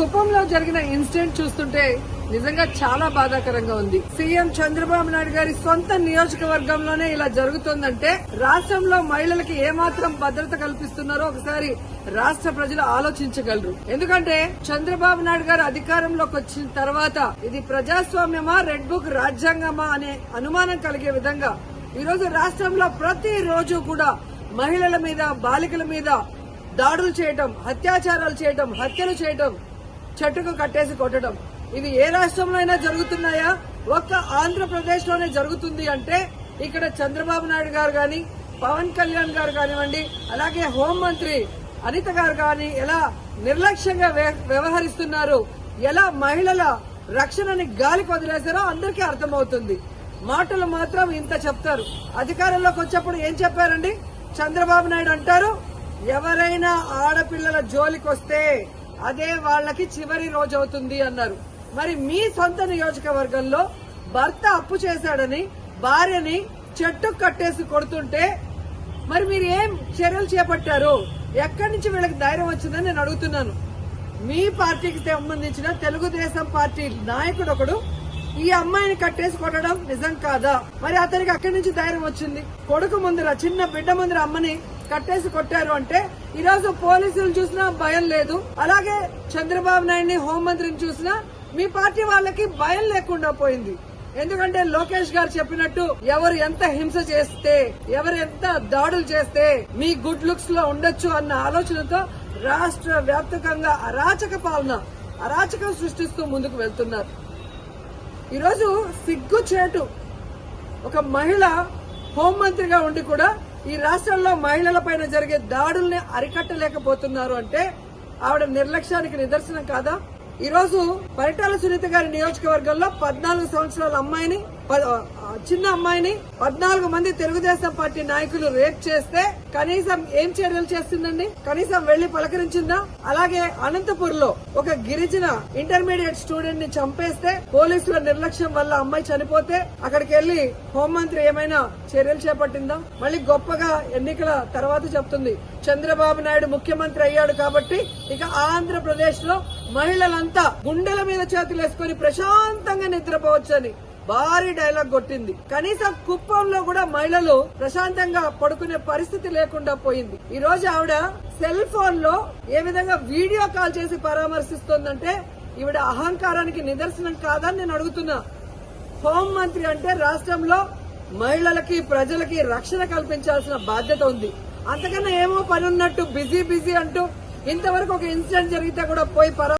కుప్పంలో జరిగిన ఇన్సిడెంట్ చూస్తుంటే నిజంగా చాలా బాధాకరంగా ఉంది. సీఎం చంద్రబాబు నాయుడు గారి సొంత నియోజకవర్గంలోనే ఇలా జరుగుతుందంటే రాష్ట్రంలో మహిళలకి ఏమాత్రం భద్రత కల్పిస్తున్నారో ఒకసారి రాష్ట్ర ప్రజలు ఆలోచించగలరు. ఎందుకంటే చంద్రబాబు నాయుడు గారు అధికారంలోకి వచ్చిన తర్వాత ఇది ప్రజాస్వామ్యమా రెడ్ బుక్ రాజ్యాంగమా అనే అనుమానం కలిగే విధంగా ఈ రోజు రాష్ట్రంలో ప్రతి రోజు కూడా మహిళల మీద బాలికల మీద దాడులు చేయటం అత్యాచారాలు చేయటం హత్యలు చేయటం చెట్టుకు కట్టేసి కొట్టడం. ఇవి ఏ రాష్ట్రంలో అయినా జరుగుతున్నాయా? ఒక్క ఆంధ్రప్రదేశ్లోనే జరుగుతుంది అంటే ఇక్కడ చంద్రబాబు నాయుడు గారు గాని పవన్ కళ్యాణ్ గారు కానివ్వండి అలాగే హోంమంత్రి అనిత గారు కానీ ఎలా నిర్లక్ష్యంగా వ్యవహరిస్తున్నారు? ఎలా మహిళల రక్షణని గాలికి వదిలేశారో అందరికీ అర్థమవుతుంది. మాటలు మాత్రం ఇంత చెప్తారు. అధికారంలోకి వచ్చేప్పుడు ఏం చెప్పారండి? చంద్రబాబు నాయుడు అంటారు ఎవరైనా ఆడపిల్లల జోలికి వస్తే అదే వాళ్ళకి చివరి రోజు అవుతుంది అన్నారు. మరి మీ సొంత నియోజకవర్గంలో భర్త అప్పు చేశాడని భార్యని చెట్టు కట్టేసి కొడుతుంటే మరి మీరు ఏం చర్యలు చేపట్టారు? ఎక్కడి నుంచి వీళ్ళకి ధైర్యం వచ్చిందని నేను అడుగుతున్నాను. మీ పార్టీకి సంబంధించిన తెలుగుదేశం పార్టీ నాయకుడు ఒకడు ఈ అమ్మాయిని కట్టేసి కొట్టడం నిజం కాదా? మరి అతనికి అక్కడి నుంచి ధైర్యం వచ్చింది? కొడుకు ముందర చిన్న బిడ్డ ముందర అమ్మని కట్టేసి కొట్టారు అంటే ఈ రోజు పోలీసులు చూసినా భయం లేదు. అలాగే చంద్రబాబు నాయుడిని హోంమంత్రిని చూసినా మీ పార్టీ వాళ్ళకి భయం లేకుండా పోయింది. ఎందుకంటే లోకేష్ గారు చెప్పినట్టు ఎవరు ఎంత హింస చేస్తే ఎవరు ఎంత దాడులు చేస్తే మీ గుడ్ లుక్స్లో ఉండొచ్చు అన్న ఆలోచనతో రాష్ట్ర వ్యాప్తంగా అరాచక పాలన అరాచకం సృష్టిస్తూ ముందుకు వెళ్తున్నారు. ఈరోజు సిగ్గు చేటు ఒక మహిళ హోంమంత్రిగా ఉండి కూడా ఈ రాష్ట్రంలో మహిళల పైన జరిగే దాడుల్ని అరికట్టలేకపోతున్నారు అంటే ఆవిడ నిర్లక్ష్యానికి నిదర్శనం కాదా? ఈరోజు పరిటాల సునీత గారి నియోజకవర్గంలో పద్నాలుగు సంవత్సరాల అమ్మాయిని ప- చిన్న అమ్మాయిని పద్నాలుగు మంది తెలుగుదేశం పార్టీ నాయకులు రేప్ చేస్తే కనీసం ఏం చర్యలు చేస్తుందండి? కనీసం వెళ్ళి పలకరించిందా? అలాగే అనంతపూర్లో ఒక గిరిజన ఇంటర్మీడియట్ స్టూడెంట్ని చంపేస్తే పోలీసుల నిర్లక్ష్యం వల్ల అమ్మాయి చనిపోతే అక్కడికి వెళ్ళి హోంమంత్రి ఏమైనా చర్యలు చేపట్టిందా? మళ్ళీ గొప్పగా ఎన్నికల తర్వాత చెప్తుంది చంద్రబాబు నాయుడు ముఖ్యమంత్రి అయ్యాడు కాబట్టి ఇక ఆంధ్రప్రదేశ్లో మహిళలంతా గుండెల మీద చేతులేసుకుని ప్రశాంతంగా నిద్రపోవచ్చని భారీ డైలాగ్ కొట్టింది. కనీసం కుప్పంలో కూడా మహిళలు ప్రశాంతంగా పడుకునే పరిస్థితి లేకుండా పోయింది. ఈ రోజు ఆవిడ సెల్ ఫోన్లో ఏ విధంగా వీడియో కాల్ చేసి పరామర్శిస్తోందంటే ఈవిడ అహంకారానికి నిదర్శనం కాదని నేను అడుగుతున్నా. హోం మంత్రి అంటే రాష్ట్రంలో మహిళలకి ప్రజలకి రక్షణ కల్పించాల్సిన బాధ్యత ఉంది. అంతకన్నా ఏమో పని ఉన్నట్టు బిజీ బిజీ అంటూ ఇంతవరకు ఒక ఇన్సిడెంట్ జరిగితే కూడా పోయి పరా